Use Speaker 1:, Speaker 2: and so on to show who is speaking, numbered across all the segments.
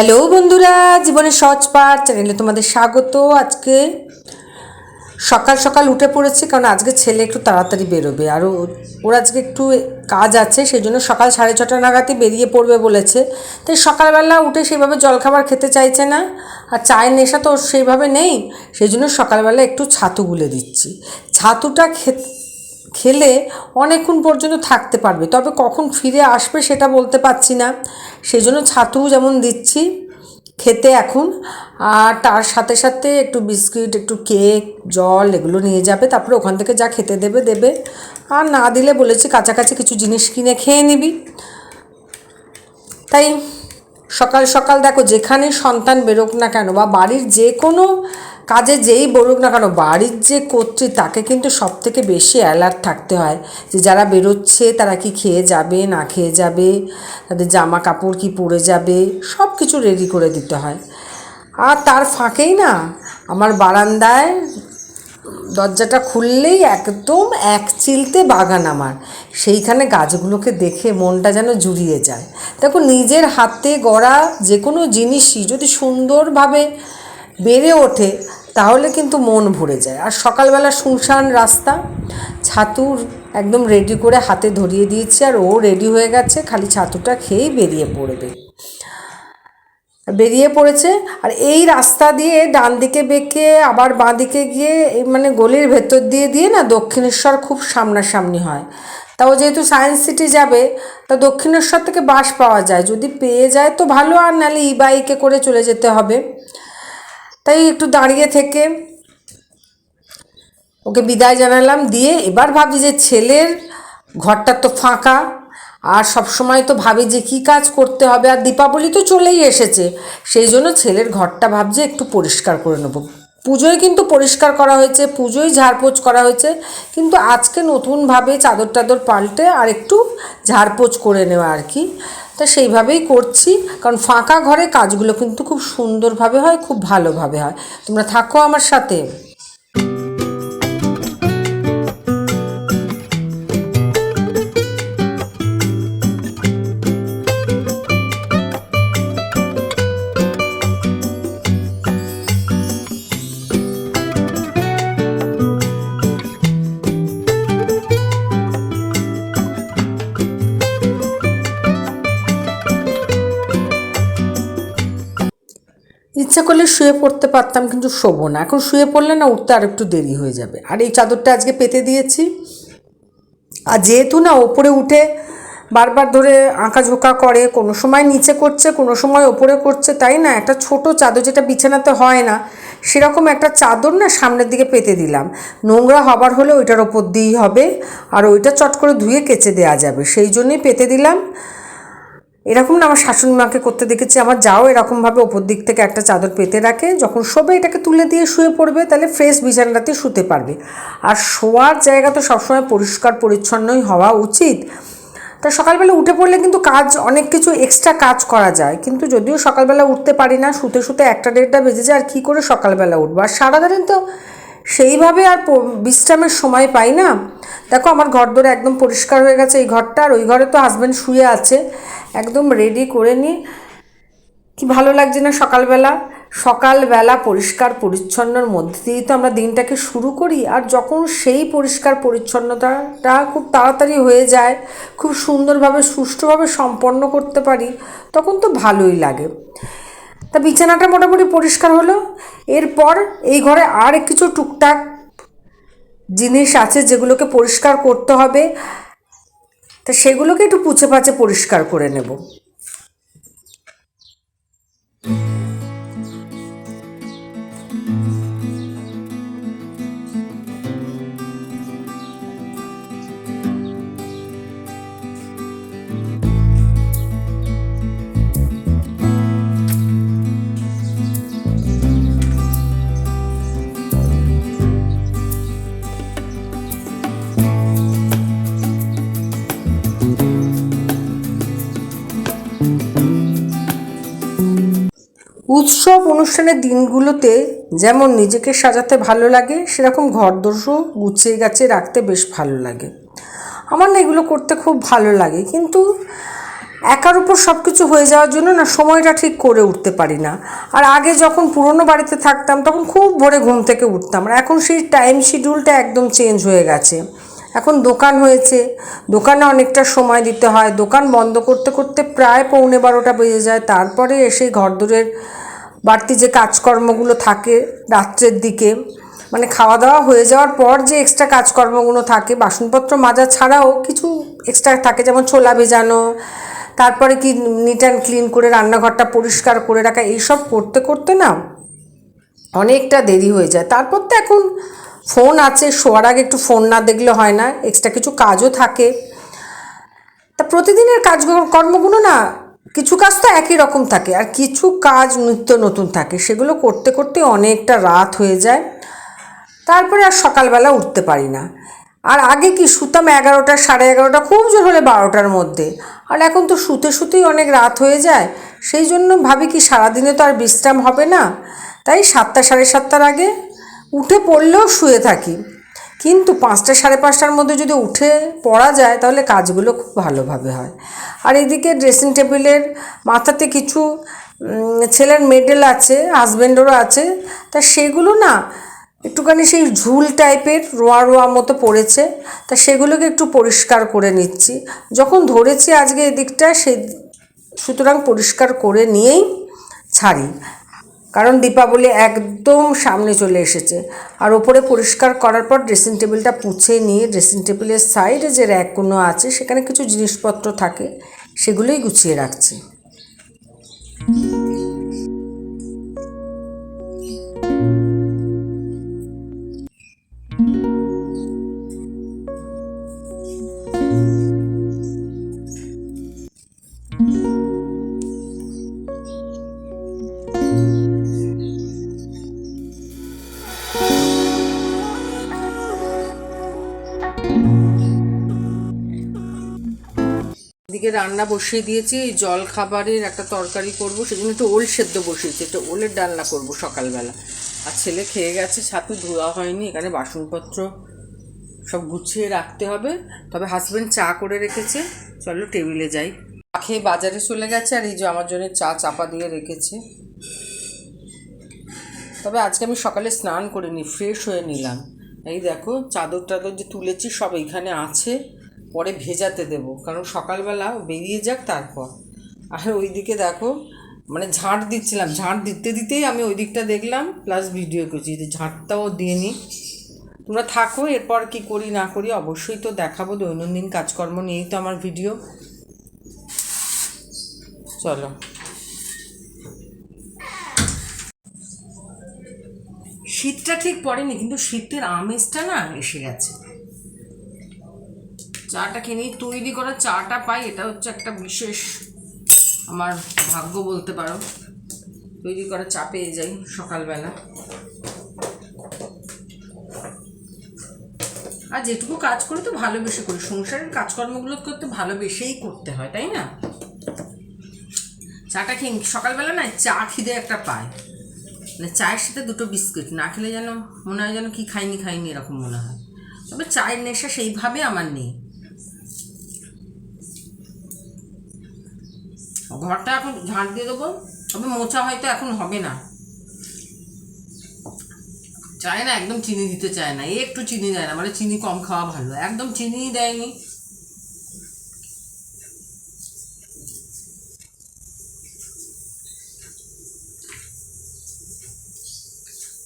Speaker 1: Hello বন্ধুরা, জীবনের সহজ পাঠ চ্যানেলে তোমাদের স্বাগত। আজকে সকাল সকাল উঠে পড়েছে, কারণ আজকে ছেলে একটু তাড়াতাড়ি বেরোবে। আর ওর আজকে একটু কাজ আছে সেই জন্য সকাল সাড়ে ছটা নাগাদই বেরিয়ে পড়বে বলেছে। তাই সকালবেলা উঠে সেইভাবে জলখাবার খেতে চাইছে না, আর চায়ের নেশা তো সেইভাবে নেই সেই জন্য সকালবেলা একটু ছাতু গুলে দিচ্ছি। ছাতুটা খেতে খেলে অনেকক্ষণ পর্যন্ত থাকতে পারবে। তবে কখন ফিরে আসবে সেটা বলতে পারছি না। সেই জন্য ছাতু যেমন দিচ্ছি খেতে এখন, আর তার সাথে সাথে একটু বিস্কিট, একটু কেক, জল এগুলো নিয়ে যাবে, তারপরে ওখান থেকে যা খেতে দেবে দেবে। আর না দিলে বলেছি কাছাকাছি কিছু জিনিস কিনে খেয়ে নিবি। তাই সকাল সকাল দেখো যেখানে সন্তান বেরোক না কেন বা বাড়ির যে কোনো কাজে যেই বেরোক না কেন, বাড়ির যে কর্ত্রী তাকে কিন্তু সব থেকে বেশি অ্যালার্ট থাকতে হয় যে যারা বেরোচ্ছে, তারা কি খেয়ে যাবে, না খেয়ে যাবে, তাদের জামা কাপড় কি পরে যাবে সব কিছু রেডি করে দিতে হয়। আর তার ফাঁকেই না, আমার বারান্দায় দরজাটা খুললেই একদম এক চিলতে বাগান আমার। সেইখানে গাছগুলোকে দেখে মনটা যেন জুড়িয়ে যায়। দেখো, নিজের হাতে গড়া যে কোনো জিনিসই যদি সুন্দরভাবে বেড়ে ওঠে তাহলে কিন্তু মন ভরে যায়। আর সকালবেলা শুনশান রাস্তা, ছাতুর একদম রেডি করে হাতে ধরিয়ে দিয়েছি আর ও রেডি হয়ে গেছে, খালি ছাতুটা খেয়েই বেরিয়ে পড়বে। বেরিয়ে পড়েছে আর এই রাস্তা দিয়ে ডান দিকে বেঁকে আবার বাঁ দিকে গিয়ে মানে গলির ভেতর দিয়ে দিয়ে না দক্ষিণেশ্বর খুব সামনাসামনি হয়। তাও যেহেতু সায়েন্স সিটি যাবে, তা দক্ষিণেশ্বর থেকে বাস পাওয়া যায়। যদি পেয়ে যায় তো ভালো, আর নাহলে ই বাইকে করে চলে যেতে হবে। তাই একটু দাঁড়িয়ে থেকে ওকে বিদায় জানালাম। দিয়ে এবার ভাবছি যে ছেলের ঘরটা তো ফাঁকা, আর সব সময় তো ভাবি যে কী কাজ করতে হবে, আর দীপাবলি তো চলেই এসেছে। সেই জন্য ছেলের ঘরটা ভাবছি একটু পরিষ্কার করে নেব। পুজোয় কিন্তু পরিষ্কার করা হয়েছে, পুজোয় ঝাড়পোছ করা হয়েছে, কিন্তু আজকে নতুনভাবে চাদর টাদর পাল্টে আর একটু ঝাড়পোছ করে নেওয়া আর কি। তা সেইভাবেই করছি। কারণ ফাঁকা ঘরে কাজগুলো কিন্তু খুব সুন্দরভাবে হয়, খুব ভালোভাবে হয়। তোমরা থাকো আমার সাথে। ইচ্ছা করলে শুয়ে পড়তে পারতাম, কিন্তু শোবো না। এখন শুয়ে পড়লে না উঠতে আর একটু দেরি হয়ে যাবে। আর এই চাদরটা আজকে পেতে দিয়েছি। আর যেহেতু না ওপরে উঠে বারবার ধরে আঁকাঝোঁকা করে, কোনো সময় নিচে করছে, কোনো সময় ওপরে করছে, তাই না? একটা ছোট চাদর যেটা বিছানাতে হয় না, সেরকম একটা চাদর না সামনের দিকে পেতে দিলাম। নোংরা হবার হলে ওইটার ওপর দিয়েই হবে, আর ওইটা চট করে ধুয়ে কেচে দেওয়া যাবে। সেই জন্যই পেতে দিলাম। এরকম না আমার শাশুড়ি মাকে করতে দেখেছি, আমার যাও এরকমভাবে ওপর দিক থেকে একটা চাদর পেতে রাখে, যখন শোবে এটাকে তুলে দিয়ে শুয়ে পড়বে, তাহলে ফ্রেশ বিছানাতে শুতে পারবে। আর শোয়ার জায়গা তো সবসময় পরিষ্কার পরিচ্ছন্নই হওয়া উচিত। তা সকালবেলা উঠে পড়লে কিন্তু কাজ, অনেক কিছু এক্সট্রা কাজ করা যায়। কিন্তু যদিও সকালবেলা উঠতে পারি না, শুতে শুতে একটা দেড়টা বেজে যায়, আর কী করে সকালবেলা উঠবো? আর সারাদিন তো সেইভাবে আর বিশ্রামের সময় পাই না। দেখো, আমার ঘর ধরে একদম পরিষ্কার হয়ে গেছে এই ঘরটা, আর ওই ঘরে তো হাজব্যান্ড শুয়ে আছে। একদম রেডি করে নিয়ে কি ভালো লাগছে না সকালবেলা? সকালবেলা পরিষ্কার পরিচ্ছন্নর মধ্যে দিয়েই তো আমরা দিনটাকে শুরু করি, আর যখন সেই পরিষ্কার পরিচ্ছন্নতাটা খুব তাড়াতাড়ি হয়ে যায়, খুব সুন্দরভাবে, সুষ্ঠুভাবে সম্পন্ন করতে পারি, তখন তো ভালোই লাগে। তা বিছানাটা মোটামুটি পরিষ্কার হলো। এরপর এই ঘরে আর কিছু টুকটাক জিনিস আছে যেগুলোকে পরিষ্কার করতে হবে। তা সেগুলোকে একটু পুছে পাচে পরিষ্কার করে নেব। উৎসব অনুষ্ঠানের দিনগুলোতে যেমন নিজেকে সাজাতে ভালো লাগে, সেরকম ঘর দোষও গুছিয়ে গাছে রাখতে বেশ ভালো লাগে। আমার না এগুলো করতে খুব ভালো লাগে, কিন্তু একার উপর সব কিছু হয়ে যাওয়ার জন্য না সময়টা ঠিক করে উঠতে পারি না। আর আগে যখন পুরনো বাড়িতে থাকতাম, তখন খুব ভোরে ঘুম থেকে উঠতাম। আর এখন সেই টাইম শিডিউলটা একদম চেঞ্জ হয়ে গেছে। এখন দোকান হয়েছে, দোকানে অনেকটা সময় দিতে হয়। দোকান বন্ধ করতে করতে প্রায় পৌনে বারোটা বেজে যায়। তারপরে এসে ঘরদোরের বাড়তি যে কাজকর্মগুলো থাকে রাত্রের দিকে মানে খাওয়া দাওয়া হয়ে যাওয়ার পর যে এক্সট্রা কাজকর্মগুলো থাকে, বাসনপত্র মাজা ছাড়াও কিছু এক্সট্রা থাকে, যেমন ছোলা ভেজানো, তারপরে কি নিট অ্যান্ড ক্লিন করে রান্নাঘরটা পরিষ্কার করে রাখা, এইসব করতে করতে না অনেকটা দেরি হয়ে যায়। তারপর তো এখন ফোন আছে, শোয়ার আগে একটু ফোন না দেখলে হয় না এক্সট্রা কিছু কাজও থাকে। তা প্রতিদিনের কাজ কর্মগুলো না কিছু কাজ তো একই রকম থাকে আর কিছু কাজ নিত্য নতুন থাকে। সেগুলো করতে করতে অনেকটা রাত হয়ে যায়, তারপরে আর সকালবেলা উঠতে পারি না। আর আগে কি শুতাম এগারোটা, সাড়ে এগারোটা, খুব জোর হলে বারোটার মধ্যে। আর এখন তো শুতে শুতেই অনেক রাত হয়ে যায়, সেই জন্য ভাবি কি সারাদিনে তো আর বিশ্রাম হবে না। তাই সাতটা, সাড়ে সাতটার আগে উঠে পড়লেও শুয়ে থাকি। কিন্তু পাঁচটা সাড়ে পাঁচটার মধ্যে যদি উঠে পড়া যায়, তাহলে কাজগুলো খুব ভালোভাবে হয়। আর এদিকে ড্রেসিং টেবিলের মাথাতে কিছু ছেলের মেডেল আছে হাজব্যান্ডেরও আছে, তা সেগুলো না একটুখানি সেই ঝুল টাইপের রোয়া রোয়া মতো পড়েছে, তা সেগুলোকে একটু পরিষ্কার করে নিচ্ছি। যখন ধরেছি আজকে এদিকটা সেই সুতরাং পরিষ্কার করে নিয়েই ছাড়ি। কারণ দীপাবলি একদম সামনে চলে এসেছে। আর ওপরে পরিষ্কার করার পর ড্রেসিং টেবিলটা পুছে নিয়ে ড্রেসিং টেবিলের সাইডে যে র্যাকগুলো আছে, সেখানে কিছু জিনিসপত্র থাকে, সেগুলোই গুছিয়ে রাখছি। এদিকে রান্না বসিয়ে দিয়েছি, জল খাবারের একটা তরকারি করব, সেজন্য একটু ওল সেদ্ধ বসিয়েছি, একটু ওলের ডালনা করব সকালবেলা। আর ছেলে খেয়ে গেছে, ছাতু ধোয়া হয়নি, এখানে বাসনপত্র সব গুছিয়ে রাখতে হবে। তবে হাজব্যান্ড চা করে রেখেছে, চলো টেবিলে যাই। খেয়ে বাজারে চলে গেছে, আর এই যে আমার জন্য চা চাপা দিয়ে রেখেছে। তবে আজকে আমি সকালে স্নান করিনি ফ্রেশ হয়ে নিলাম। এই দেখো চাদর টাদর যে তুলেছি, সব এইখানে আছে। পরে ভেজাতে দেব। কারণ সকালবেলা বেরিয়ে যাক তারপর। আর ওইদিকে দেখো মানে ঝাঁট দিচ্ছিলাম। ঝাঁট দিতে দিতেই আমি ওই দিকটা দেখলাম প্লাস ভিডিও করছি। যে ঝাঁটটাও দিয়ে নিই তোমরা থাকো, এরপর কি করি না করি অবশ্যই তো দেখাবো। দৈনন্দিন কাজকর্ম নিয়েই তো আমার ভিডিও চলো। শীতটা ঠিক পড়েনি, কিন্তু শীতের আমেজটা না এসে গেছে। চাটা কিনি তৈরি করা চাটা পাই, এটা হচ্ছে একটা বিশেষ আমার ভাগ্য বলতে পারো। তৈরি করা চা পেয়ে যাই সকালবেলা। আর যেটুকু কাজ করি তো ভালোবেসে করি। সংসারের কাজকর্মগুলো করতে ভালোবেসেই করতে হয়, তাই না? চাটা খেয়ে সকালবেলা না চা খিদে একটা পায়। মানে চায়ের সাথে দুটো বিস্কুট, না খেলে যেন মনে হয় যেন কি খাইনি খাইনি, এরকম মনে হয়। তবে চায়ের নেশা সেইভাবে আমার নেই। ঘরটা এখন ঝাঁট দিয়ে দেবো। তবে মোচা হয়তো এখন হবে না। চায় না, একদম চিনি দিতে চায় না। একটু চিনি দেয় না মানে চিনি কম খাওয়া ভালো। একদম চিনিই দেয়নি।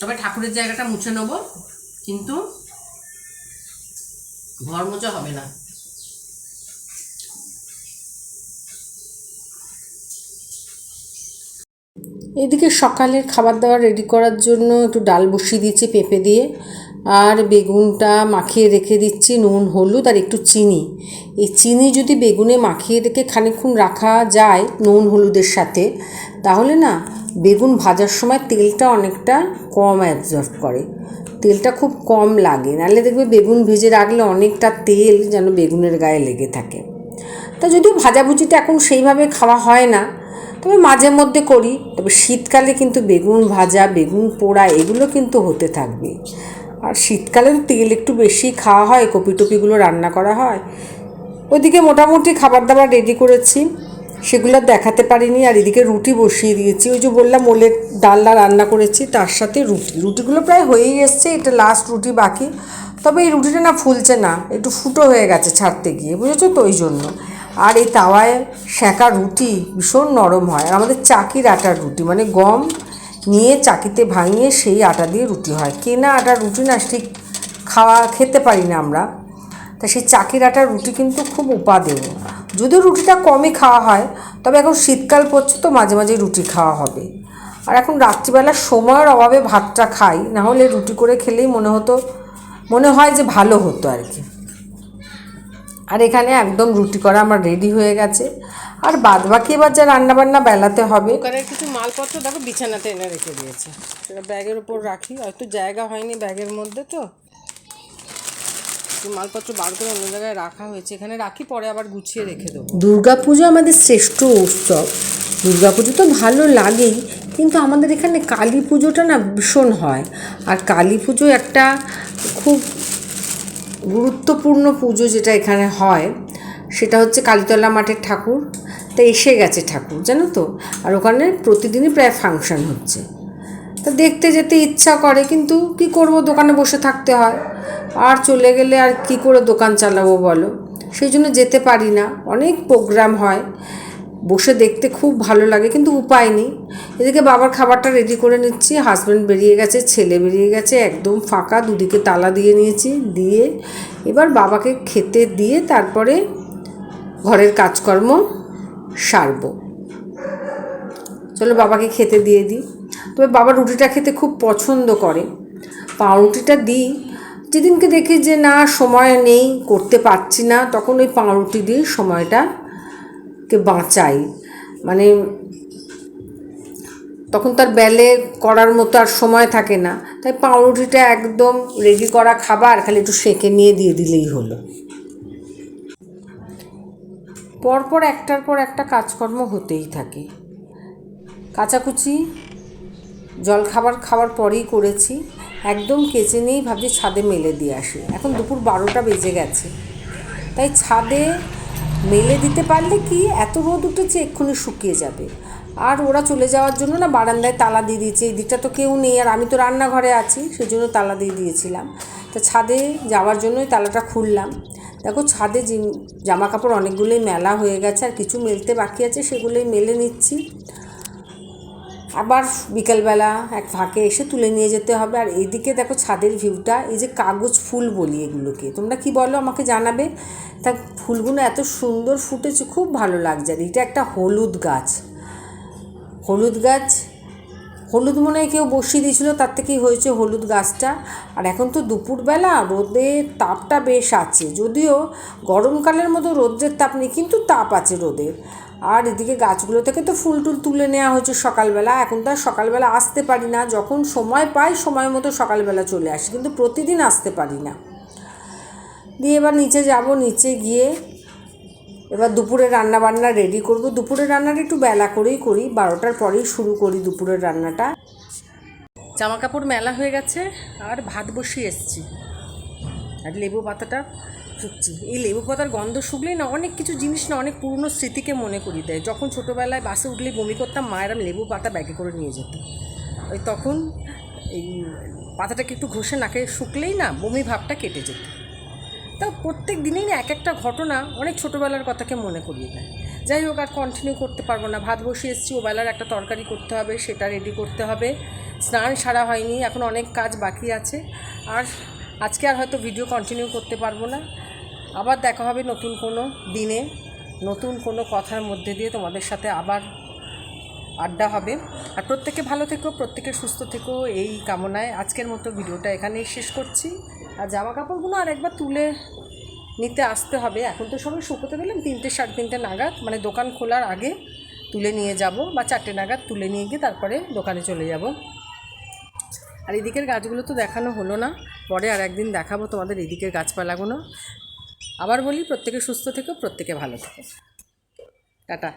Speaker 1: তবে ঠাকুরের জায়গাটা মুছে নেব, কিন্তু ঘর মোছা হবে না। এদিকে সকালের খাবার দাবার রেডি করার জন্য একটু ডাল বসিয়ে দিয়েছি, পেঁপে দিয়ে। আর বেগুনটা মাখিয়ে রেখে দিচ্ছি, নুন, হলুদ আর একটু চিনি। এই চিনি যদি বেগুনে মাখিয়ে রেখে খানিকক্ষণ রাখা যায় নুন, হলুদের সাথে, তাহলে না বেগুন ভাজার সময় তেলটা অনেকটা কম অ্যাবজর্ব করে। তেলটা খুব কম লাগে, নাহলে দেখবে বেগুন ভেজে রাখলে অনেকটা তেল যেন বেগুনের গায়ে লেগে থাকে। তা যদিও ভাজাভুজিটা এখন সেইভাবে খাওয়া হয় না তবে মাঝে মধ্যে করি, তবে শীতকালে কিন্তু বেগুন ভাজা, বেগুন পোড়া এগুলো কিন্তু হতে থাকবে। আর শীতকালে তেল একটু বেশি খাওয়া হয়, কপি টপিগুলো রান্না করা হয়। ওইদিকে মোটামুটি খাবার দাবার রেডি করেছি, সেগুলো দেখাতে পারিনি, আর এদিকে রুটি বসিয়ে দিয়েছি। ওই যে বললাম, ওলের ডালনা রান্না করেছি, তার সাথে রুটি। রুটিগুলো প্রায় হয়েই এসছে, এটা লাস্ট রুটি বাকি। তবে এই রুটিটা না ফুলছে না, একটু ফুটো হয়ে গেছে ছাড়তে গিয়ে, বুঝেছ তো? ওই জন্য। আর এই তাওয়ায় সেঁকা রুটি ভীষণ নরম হয়। আর আমাদের চাকির আটার রুটি মানে গম নিয়ে চাকিতে ভাঙিয়ে সেই আটা দিয়ে রুটি হয়। কেনা আটার রুটি না ঠিক খাওয়া খেতে পারি না আমরা। তা সেই চাকির আটার রুটি কিন্তু খুব উপাদেয়। যদিও রুটিটা কমই খাওয়া হয়, তবে এখন শীতকাল পড়ছে তো মাঝে মাঝে রুটি খাওয়া হবে। আর এখন রাত্রিবেলা সময়ের অভাবে ভাতটা খাই, না হলে রুটি করে খেলেই মনে হতো, মনে হয় যে ভালো হতো আর কি। আর এখানে একদম রুটি করা আমার রেডি হয়ে গেছে। আর বাদ বাকি এবার যা রান্নাবান্না বেলাতে হবে।
Speaker 2: দোকানের কিছু মালপত্র দেখো বিছানাতে এনে রেখে দিয়েছে। সেটা ব্যাগের উপর রাখি হয়তো জায়গা হয়নি ব্যাগের মধ্যে তো। মালপত্র বার করে অন্য জায়গায় রাখা হয়েছে। এখানে রাখি পরে আবার গুছিয়ে রেখে দেবো।
Speaker 1: দুর্গাপুজো আমাদের শ্রেষ্ঠ উৎসব। দুর্গাপুজো তো ভালো লাগেই কিন্তু আমাদের এখানে কালী পুজোটা না ভীষণ হয়। আর কালী পুজো একটা খুব গুরুত্বপূর্ণ পুজো যেটা এখানে হয়, সেটা হচ্ছে কালীতলা মাঠের ঠাকুর, তা এসে গেছে ঠাকুর, জানো তো? আর ওখানে প্রতিদিনই প্রায় ফাংশন হচ্ছে। তা দেখতে যেতে ইচ্ছা করে, কিন্তু কি করব? দোকানে বসে থাকতে হয়। আর চলে গেলে আর কি করে দোকান চালাবো বলো? সেই জন্য যেতে পারি না। অনেক প্রোগ্রাম হয়। বসে দেখতে খুব ভালো লাগে, কিন্তু উপায় নেই। এদিকে বাবার খাবারটা রেডি করে নিচ্ছি হাজব্যান্ড বেরিয়ে গেছে, ছেলে বেরিয়ে গেছে, একদম ফাঁকা, দুদিকে তালা দিয়ে নিয়েছি, দিয়ে এবার বাবাকে খেতে দিয়ে তারপরে ঘরের কাজকর্ম সারবো। চলো বাবাকে খেতে দিয়ে দিই। তবে বাবা রুটিটা খেতে খুব পছন্দ করে। পাউরুটিটা দিই। যেদিনকে দেখি যে না, সময় নেই, করতে পারছি না, তখন ওই পাউরুটি দিয়ে সময়টাকে বাঁচাই। মানে তখন তার বেলে করার মতো আর সময় থাকে না। তাই পাউরুটিটা একদম রেডি করা খাবার খালি একটু সেঁকে নিয়ে দিয়ে দিলেই হলো। পরপর একটার পর একটা কাজকর্ম হতেই থাকে। কাচাকুচি জল খাবার খাওয়ার পরেই করেছি। একদম কেচে নিয়েই ভাবছি ছাদে মেলে দিয়ে আসি। এখন দুপুর বারোটা বেজে গেছে। তাই ছাদে মেলে দিতে পারলে কি? এত রোদ উঠেছে, এক্ষুনি শুকিয়ে যাবে। আর ওরা চলে যাওয়ার জন্য না বারান্দায় তালা দিয়ে দিয়েছে। এই দিকটা তো কেউ নেই, আর আমি তো রান্নাঘরে আছি সেই জন্য তালা দিয়ে দিয়েছিলাম। তো ছাদে যাওয়ার জন্যই তালাটা খুললাম। দেখো ছাদে জামা কাপড় অনেকগুলোই মেলা হয়ে গেছে, আর কিছু মেলতে বাকি আছে, সেগুলোই মেলে নিচ্ছি। আবার বিকেলবেলা এক ফাঁকে এসে তুলে নিয়ে যেতে হবে। আর এইদিকে দেখো ছাদের ভিউটা এই যে কাগজ ফুল বলি এগুলোকে, তোমরা কি বলো আমাকে জানাবে? তা ফুলগুলো এত সুন্দর ফুটেছে, খুব ভালো লাগছে। আর এটা একটা হলুদ গাছ। হলুদ গাছ, হলুদ মনে হয় কেউ বসিয়ে দিয়েছিলো, তার থেকেই হয়েছে হলুদ গাছটা। আর এখন তো দুপুরবেলা রোদের তাপটা বেশ আছে। যদিও গরমকালের মতো রোদ্রের তাপ নেই, কিন্তু তাপ আছে রোদের। আর এদিকে গাছগুলো থেকে তো ফুল টুল তুলে নেওয়া হয়েছে সকালবেলা। এখন তো আর সকালবেলা আসতে পারি না। যখন সময় পাই, সময় মতো সকালবেলা চলে আসি। কিন্তু প্রতিদিন আসতে পারি না। দিয়ে এবার নিচে যাব। নিচে গিয়ে এবার দুপুরে রান্না বান্না রেডি করব। দুপুরের রান্নাটা একটু বেলা করেই করি। বারোটার পরেই শুরু করি দুপুরের রান্নাটা।
Speaker 2: জামা কাপড় মেলা হয়ে গেছে। আর ভাত বসিয়ে এসছি। আর লেবু পাতাটা চুকছি এই লেবু পাতার গন্ধ শুকলেই না অনেক কিছু জিনিস না অনেক পুরনো স্মৃতিকে মনে করিয়ে দেয়। যখন ছোটোবেলায় বাসে উঠলেই বমি করতাম মায়েরাম লেবু পাতা ব্যাগে করে নিয়ে যেত। ওই তখন এই পাতাটাকে একটু ঘষে নাকে শুকলেই না বমি ভাবটা কেটে যেত। তা প্রত্যেক দিনেই না এক একটা ঘটনা অনেক ছোটোবেলার কথাকে মনে করিয়ে দেয়। যাই হোক, আর কন্টিনিউ করতে পারব না। ভাত বসিয়ে এসেছি, ওবেলার একটা তরকারি করতে হবে, সেটা রেডি করতে হবে। স্নান সারা হয়নি, এখন অনেক কাজ বাকি আছে। আর আজকে আর হয়তো ভিডিও কন্টিনিউ করতে পারব না। আবার দেখা হবে নতুন কোনো দিনে, নতুন কোনো কথার মধ্যে দিয়ে তোমাদের সাথে আবার আড্ডা হবে। আর প্রত্যেকে ভালো থেকো, প্রত্যেকে সুস্থ থেকো, এই কামনায় আজকের মতো ভিডিওটা এখানেই শেষ করছি। আর জামা কাপড়গুলো আর একবার তুলে নিতে আসতে হবে। এখন তো সবাই শুকোতে দিলাম তিনটে সাড়ে তিনটে নাগাদ মানে দোকান খোলার আগে তুলে নিয়ে যাব বা চারটে নাগাদ তুলে নিয়ে গিয়ে তারপরে দোকানে চলে যাব। আর এদিকের গাছগুলো তো দেখানো হলো না, পরে আর একদিন দেখাবো তোমাদের এদিকের গাছপালাগুলো। আবার বলি প্রত্যেকে সুস্থ থেকো প্রত্যেকে ভালো থেকো। টাটা।